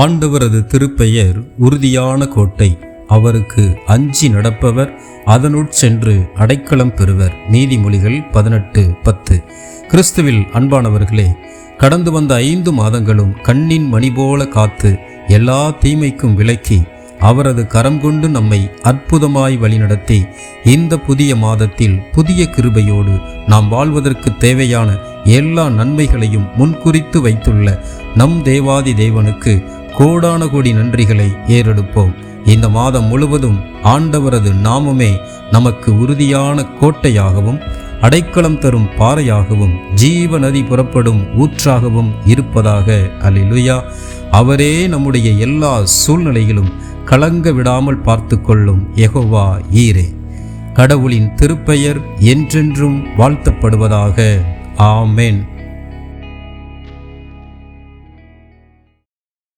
ஆண்டவரது திருப்பெயர் உறுதியான கோட்டை. அவருக்கு அஞ்சி நடப்பவர் அதனுட் சென்று அடைக்கலம் பெறுவர். நீதிமொழிகள் பதினெட்டு பத்து. கிறிஸ்துவில் அன்பானவர்களே கடந்து வந்த ஐந்து மாதங்களும் கண்ணின் மணி போல காத்து எல்லா தீமைக்கும் விலக்கி அவரது கரம் கொண்டு நம்மை அற்புதமாய் வழிநடத்தி இந்த புதிய மாதத்தில் புதிய கிருபையோடு நாம் வாழ்வதற்கு தேவையான எல்லா நன்மைகளையும் முன்குறித்து வைத்துள்ள நம் தேவாதி தேவனுக்கு கோடான கோடி நன்றிகளை ஏறெடுப்போம். இந்த மாதம் முழுவதும் ஆண்டவரது நாமமே நமக்கு உறுதியான கோட்டையாகவும் அடைக்கலம் தரும் பாறையாகவும் ஜீவ நதி புறப்படும் ஊற்றாகவும் இருப்பதாக. அல்லேலூயா. அவரே நம்முடைய எல்லா சூழ்நிலையிலும் கலங்க விடாமல் பார்த்து கொள்ளும் எகோவா ஈரே. கடவுளின் திருப்பெயர் என்றென்றும் வாழ்த்தப்படுவதாக. ஆமேன்.